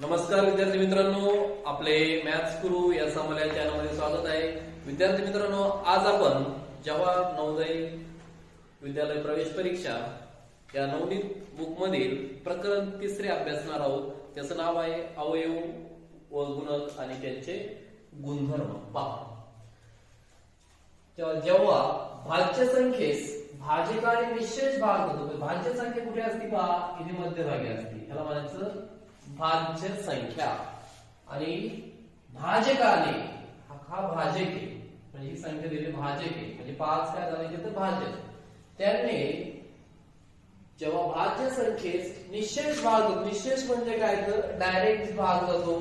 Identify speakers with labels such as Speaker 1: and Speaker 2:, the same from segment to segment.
Speaker 1: नमस्कार विद्यार्थी मित्रांनो आपले मॅथ्स गुरु या समोर चॅनलमध्ये स्वागत आहे. विद्यार्थी मित्रांनो आज आपण जवाहर नवोदय विद्यालय प्रवेश परीक्षा या नवनीत बुक मधील प्रकरण तिसरे अभ्यासणार आहोत. त्याचं नाव आहे अवयव व गुणक आणि त्यांचे गुणधर्म. पहा. जेव्हा भाज्य संख्येस भाजकाने विशेष भाग होतो भाज्य संख्या कुठे असते पहा? इथे मध्यभागी असते. ह्याला म्हणायचं भाज्य संख्या. आणि भाजकाने हा हा भाजक. आहे म्हणजे ही संख्या दिली भाजक. आहे म्हणजे पाच काय झाले तर भाजक त्यांनी जेव्हा भाज्य संख्येस निशेष भाग निशेष म्हणजे काय तर डायरेक्ट भाग जातो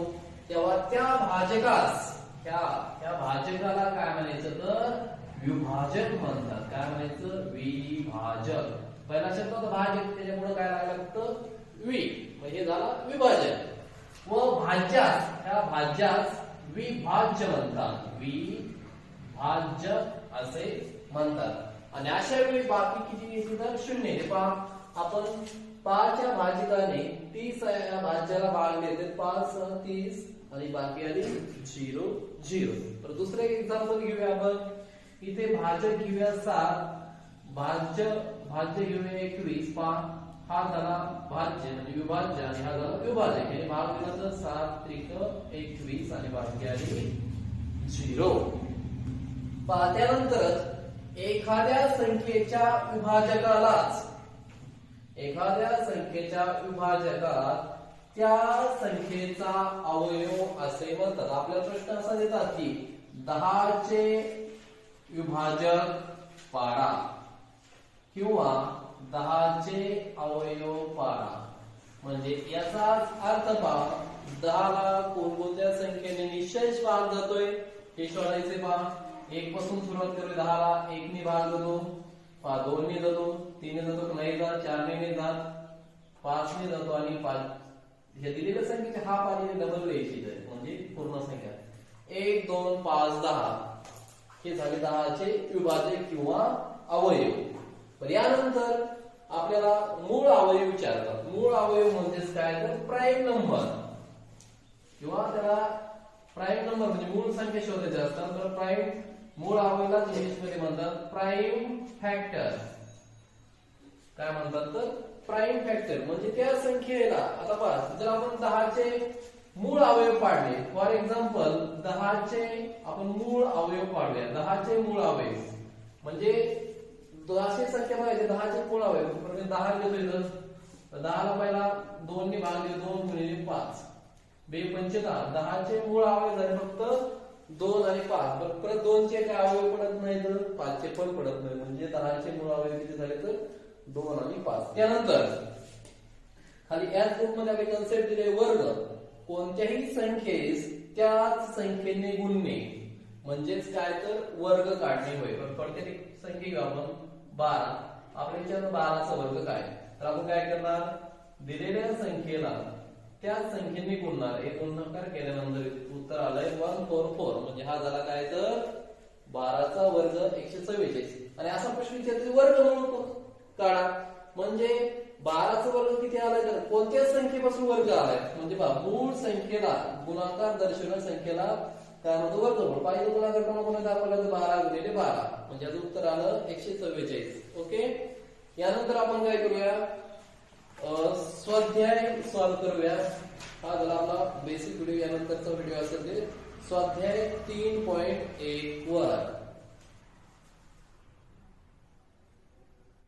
Speaker 1: तेव्हा त्या भाजकास त्या त्या भाजकाला काय म्हणायचं तर विभाजक म्हणतात. काय म्हणायचं? विभाजक. पहिला शब्द होता भाजक. त्याच्यामुळे काय लागलं? फक्त वि म्हणजे झाला विभाजन. व भाज्यास ह्या भाज्यास विभाज्य म्हणतात. विभाज्य असे म्हणतात. आणि अशा वेळी बाकी किती येते तर शून्य. हे पहा. आपण पाचच्या भाजकाने तीस या भाज्याला भाग देते पाच तीस आणि बाकी आली झिरो झिरो. तर दुसरं एक एक्झाम्पल घेऊया आपण. इथे भाजक घेऊया सात. भाज्य भाज्य घेऊया एकवीस. पहा. हा झाला भाज्य म्हणजे विभाज्य आणि हा झाला विभाज्य याने भाग दिला तर सात त्रिक एकवीस आणि बाकी आली झिरो. पहा त्यानंतरच एखाद्या संख्येच्या विभाजकालाच एखाद्या संख्येच्या विभाजकात त्या संख्येचा अवयव असे म्हणतात. आपल्या प्रश्न असा देतात की दहाचे विभाजक बारा किंवा दहाचे अवयव पाडा. म्हणजे याचा अर्थ पहा दहाला कोणकोणत्या संख्येने निशेष भाग जातोय? हे शोधायचे पहा. एक पासून सुरुवात करू दहाला एकने भाग जातो. पहा दोनने जातो तीनने जातो नाही जात चारने ने जात पाचने जातो आणि पाच. हे दिलेल्या संख्येचे हा पाणी डबल द्यायची म्हणजे पूर्ण संख्या. एक दोन पाच दहा. हे झाले दहाचे विभाजक किंवा अवयव. पण यानंतर आपल्याला मूळ अवयव विचारतात. मूळ अवयव म्हणजेच काय? तर प्राईम नंबर किंवा त्याला प्राईम नंबर म्हणजे मूळ संख्या शोधायच्या असतात तर प्राईम मूळ अवयवाला इंग्लिशमध्ये म्हणतात प्राईम फॅक्टर काय म्हणतात तर? प्राईम फॅक्टर म्हणजे त्या संख्येला आता पहा जर आपण दहाचे मूळ अवयव पाडले फॉर एक्झाम्पल दहाचे आपण मूळ अवयव पाडले दहाचे मूळ अवयव. म्हणजे दहाशे संख्या पाहिजे दहाचे मूळ अवयव म्हणजे दहा घेतोय तर दहाला पहिला दोन ने भाग दिले दोन गुणिले पाच. बे पंचे दहा दहाचे मूळ अवयव झाले फक्त दोन आणि पाच. पण परत दोनचे काय अवयव पडत नाही तर पाचचे पण पडत नाही. म्हणजे दहाचे मूळ अवयव किती झाले तर दोन आणि पाच. त्यानंतर खाली याच ग्रुपमध्ये आपण कन्सेप्ट दिले वर्ग. कोणत्याही संख्येस त्याच संख्येने गुणणे. म्हणजेच काय तर वर्ग काढणे होय. पण प्रत्येक संख्ये घेऊ आपण. बारा. आपल्या विचार बाराचा वर्ग काय? तर आपण काय करणार? दिलेल्या संख्येला त्या संख्येने गुणणार. एक गुणाकार केल्यानंतर उत्तर आलंय. वन फोर फोर म्हणजे हा झाला काय तर? बाराचा वर्ग एकशे चव्वेचाळीस. आणि असा प्रश्न विचारतो वर्ग म्हणून काढा. म्हणजे बाराचा वर्ग किती आलाय तर? कोणत्या संख्येपासून वर्ग आलाय? म्हणजे मूळ संख्येला गुणाकार दर्शवण्या संख्येला काय म्हणतो? वर्गमूळ. पाहिजे गुणाकार क्रमांक दाखवला? तर बारा गुणिले बारा. म्हणजे याचं उत्तर आलं एकशे चव्वेचाळीस. यानंतर आपण काय करूया? स्वाध्याय सॉल्व करूया. हा झाला आपला बेसिक व्हिडिओ यानंतरचा व्हिडिओ असेल ते स्वाध्याय तीन पॉइंट एक वर.